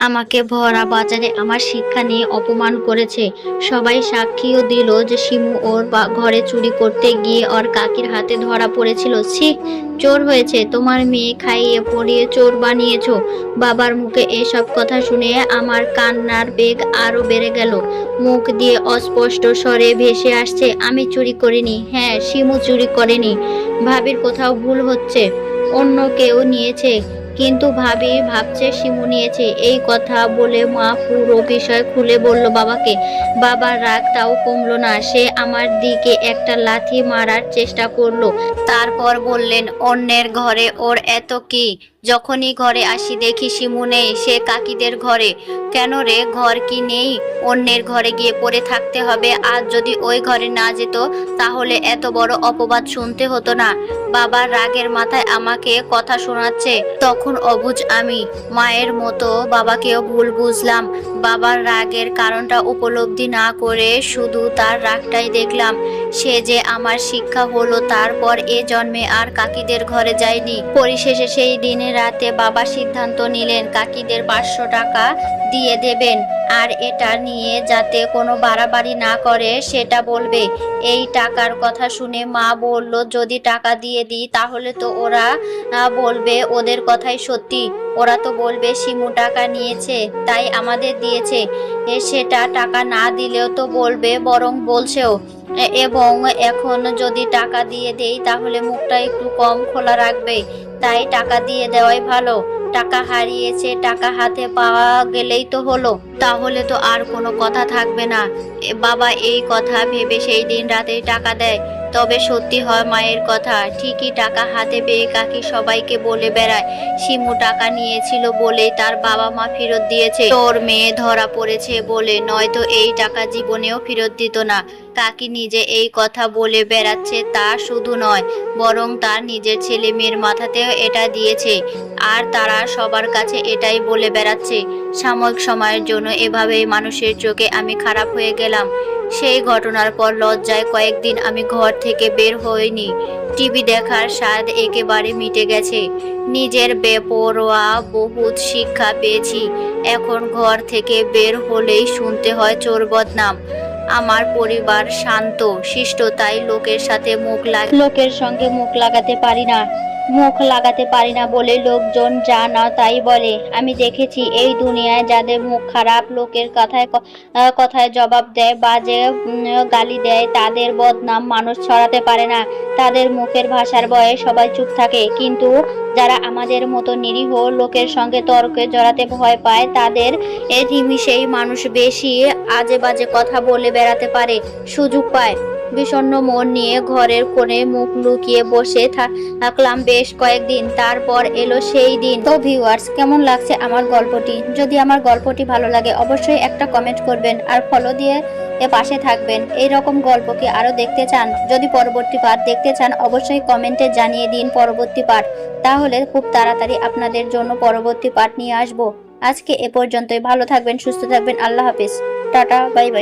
আমাকে ভরা বাজারে আমার শিক্ষা নিয়ে অপমান করেছে। সবাই সাক্ষীও দিল যে শিমু ওর ঘরে চুরি করতে গিয়ে ওর কাকির হাতে ধরা পড়েছিল। ছি, চোর হয়েছে, তোমার মেয়ে খাইয়ে পড়িয়ে চোর বানিয়েছ। বাবার মুখে এসব কথা শুনে আমার কান্নার বেগ আরও বেড়ে গেল। মুখ দিয়ে অস্পষ্ট স্বরে ভেসে আসছে, আমি চুরি করিনি। হ্যাঁ শিমু চুরি করেনি। ভাবির কোথাও ভুল হচ্ছে। অন্য কেউ নিয়েছে। কিন্তু ভাবি ভাবছে শিমু নিয়েছে। এই কথা বলে মা পুরো বিষয় খুলে বলল বাবাকে। বাবার রাগ তাও কমলো না। সে আমার দিকে একটা লাথি মারার চেষ্টা করল। তারপর বললেন, অন্যের ঘরে ওর এত কি? যখনই ঘরে আসি দেখি শিমু নেই, সে কাকিদের ঘরে। কেন রে, ঘর কি নেই? অন্যের ঘরে গিয়ে পড়ে থাকতে হবে। আর যদি ওই ঘরে না যেত, তাহলে এত বড় অপবাদ শুনতে হতো না। বাবার রাগের মাথায় আমাকে কথা শোনাচ্ছে। তখন অবুঝ আমি। মায়ের মতো বাবাকেও ভুল বুঝলাম। বাবার রাগের কারণটা উপলব্ধি না করে শুধু তার রাগটাই দেখলাম। সে যে আমার শিক্ষা হলো তারপর এ জন্মে আর কাকিদের ঘরে যায়নি। পরিশেষে সেই দিনে রাতে বাবা সিদ্ধান্ত নিলেন, কাকিদের পাঁচশো টাকা দিয়ে দেবেন। আর এটা নিয়ে যাতে কোনো বাড়াবাড়ি না করে, সেটা বলবে। এই টাকার কথা শুনে মা বলল, যদি টাকা দিয়ে দিই, তাহলে তো ওরা বলবে ওদের কথাই সত্যি। ওরা তো বলবে, শিমু টাকা নিয়েছে, তাই আমাদের দিয়েছে। সেটা টাকা না দিলেও তো বলবে, বরং বলছেও। এবং এখন যদি টাকা দিয়ে দেই, তাহলে মুখটা একটু কম খোলা রাখবে। তাই টাকা দিয়ে দেওয়াই ভালো। টাকা হারিয়েছে, টাকা হাতে পাওয়া গেলেই তো হলো। তাহলে তো আর কোনো কথা থাকবে না। বাবা এই কথা ভেবে সেই দিন রাতেই টাকা দেয়। তবে সত্যি হয় মায়ের কথা, ঠিকই টাকা হাতে পেয়ে কাকি সবাইকে বলে বেড়ায়। শিমু টাকা নিয়েছিল বলে তার বাবা মা ফেরত দিয়েছে। তোর মেয়ে ধরা পড়েছে বলে, নয়তো এই টাকা জীবনেও ফেরত দিত না। কাকি নিজে এই কথা বলে বেড়াচ্ছে, তা শুধু নয়, বরং তার নিজের ছেলে মেয়ের মাথাতেও এটা দিয়েছে। আর তারা সবার কাছে এটাই বলে বেড়াচ্ছে, সাময়িক সময়ের জন্য এভাবেই মানুষের চোখে আমি খারাপ হয়ে গেলাম। সেই ঘটনার পর লজ্জায় কয়েকদিন আমি ঘর থেকে বের হইনি। টিভি দেখার স্বাদ একেবারে মিটে গেছে। নিজের বেপরোয়া বহুত শিক্ষা পেয়েছি। এখন ঘর থেকে বের হলেই শুনতে হয় চোর বদনাম। আমার পরিবার শান্ত, শিষ্ট, তাই লোকের সাথে মুখ লাগ লোকের সঙ্গে মুখ লাগাতে পারি না। মুখ লাগাতে পারি না বলে লোকজন যা না তাই বলে। আমি দেখেছি এই দুনিয়ায় যাদের মুখ খারাপ লোকের কথায় কথায় জবাব দেয় বাজে উম, গালি দেয় তাদের বদনাম মানুষ ছড়াতে পারে না। তাদের মুখের ভাষার বয়ে সবাই চুপ থাকে। কিন্তু যারা আমাদের মতো নিরীহ লোকের সঙ্গে তর্কে জড়াতে ভয় পায় তাদের এ নিমিষেই মানুষ বেশি আজে বাজে কথা বলে বেড়াতে পারে সুযোগ পায়। বিষণ্ণ মন নিয়ে ঘরের কোণে মুখ লুকিয়ে বসে থাকলাম বেশ কয়েকদিন। তারপর এলো সেই দিন। তো ভিউয়ার্স কেমন লাগছে আমার গল্পটি? যদি আমার গল্পটি ভালো লাগে, অবশ্যই একটা কমেন্ট করবেন আর ফলো দিয়ে পাশে থাকবেন। এই রকম গল্প কি আরও দেখতে চান? যদি পরবর্তী পার্ট দেখতে চান, অবশ্যই কমেন্টে জানিয়ে দিন পরবর্তী পার্ট তাহলে খুব তাড়াতাড়ি আপনাদের জন্য পরবর্তী পার্ট নিয়ে আসব। আজকে এ পর্যন্তই। ভালো থাকবেন, সুস্থ থাকবেন। আল্লাহ হাফিজ। Tata, bye bye.